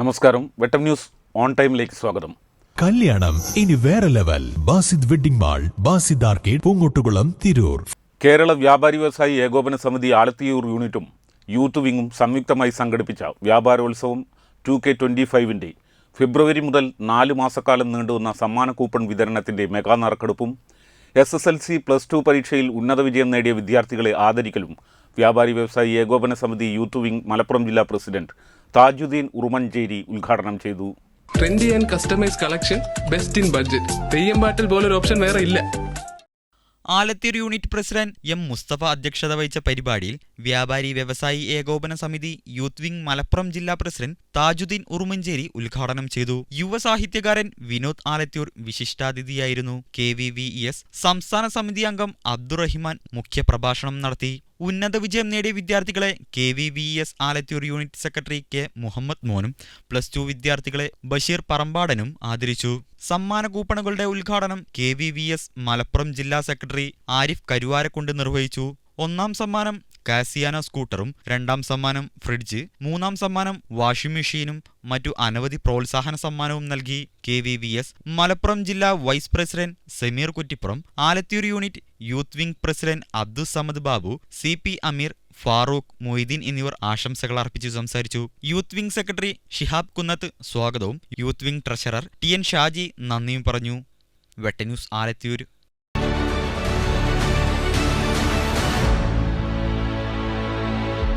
നമസ്കാരം. വെട്ടം news on ടൈമിലേക്ക് സ്വാഗതം. കല്യാണം ഇനി വേറെ level. Basid wedding mall Basid arcade Poongottukulam Tirur. Kerala Vyapari Vyavasayi Ekopana സമിതി ആലത്തിയൂർ യൂണിറ്റും യൂത്ത് വിങ്ങും സംയുക്തമായി സംഘടിപ്പിച്ച വ്യാപാരോത്സവം ടു കെ ട്വന്റി ഫൈവിന്റെ ഫെബ്രുവരി മുതൽ നാല് മാസക്കാലം നീണ്ടുവന്ന സമ്മാന കൂപ്പൺ വിതരണത്തിന്റെ mega നറുക്കെടുപ്പും S S L C plus two പരീക്ഷയിൽ ഉന്നത വിജയം നേടിയ വിദ്യാർത്ഥികളെ ആദരിക്കലും വ്യാപാരി വ്യവസായി ഏകോപന സമിതി യൂത്ത് വിംഗ് മലപ്പുറം ജില്ലാ പ്രസിഡന്റ് താജുദ്ദീൻ ഉറുമഞ്ചേരി ഉദ്ഘാടനം ചെയ്തു. Trendy and customise collection best in budget Theyyam പാട്ടിൽ പോലൊരു ഓപ്ഷൻ വേറെ ഇല്ല. Alathur unit president M Musthafa അധ്യക്ഷത വഹിച്ച പരിപാടിയിൽ വ്യാപാരി വ്യവസായി ഏകോപന സമിതി യൂത്ത് വിംഗ് മലപ്പുറം ജില്ലാ പ്രസിഡന്റ് താജുദ്ദീൻ ഉറുമഞ്ചേരി ഉദ്ഘാടനം ചെയ്തു. യുവസാഹിത്യകാരൻ വിനോദ് ആലത്തൂർ വിശിഷ്ടാതിഥിയായിരുന്നു കെ വി വി എസ് സംസ്ഥാന സമിതി അംഗം അബ്ദുറഹിമാൻ മുഖ്യപ്രഭാഷണം നടത്തി. ഉന്നത വിജയം നേടിയ വിദ്യാർത്ഥികളെ K V V S Alathur unit secretary K Muhammad മോനും പ്ലസ് ടു വിദ്യാർത്ഥികളെ ബഷീർ പറമ്പാടനും ആദരിച്ചു. സമ്മാന കൂപ്പണുകളുടെ ഉദ്ഘാടനം K V V S Malappuram ജില്ലാ സെക്രട്ടറി ആരിഫ് കരുവാരക്കുണ്ട് നിർവഹിച്ചു. ഒന്നാം സമ്മാനം കാസിയാന സ്കൂട്ടറും രണ്ടാം സമ്മാനം ഫ്രിഡ്ജ് മൂന്നാം സമ്മാനം വാഷിംഗ് മെഷീനും മറ്റു അനവധി പ്രോത്സാഹന സമ്മാനവും നൽകി K V V S Malappuram ജില്ലാ vice president Sameer Kuttippuram Alathur unit youth wing president Abdul Samad Babu C P Ameer Farooq Moideen എന്നിവർ ആശംസകൾ അർപ്പിച്ചു സംസാരിച്ചു. Youth wing secretary Shihab Kunnath സ്വാഗതവും youth wing treasurer T N Shaji നന്ദിയും പറഞ്ഞു. വെട്ടന്യൂസ് ആലത്തൂർ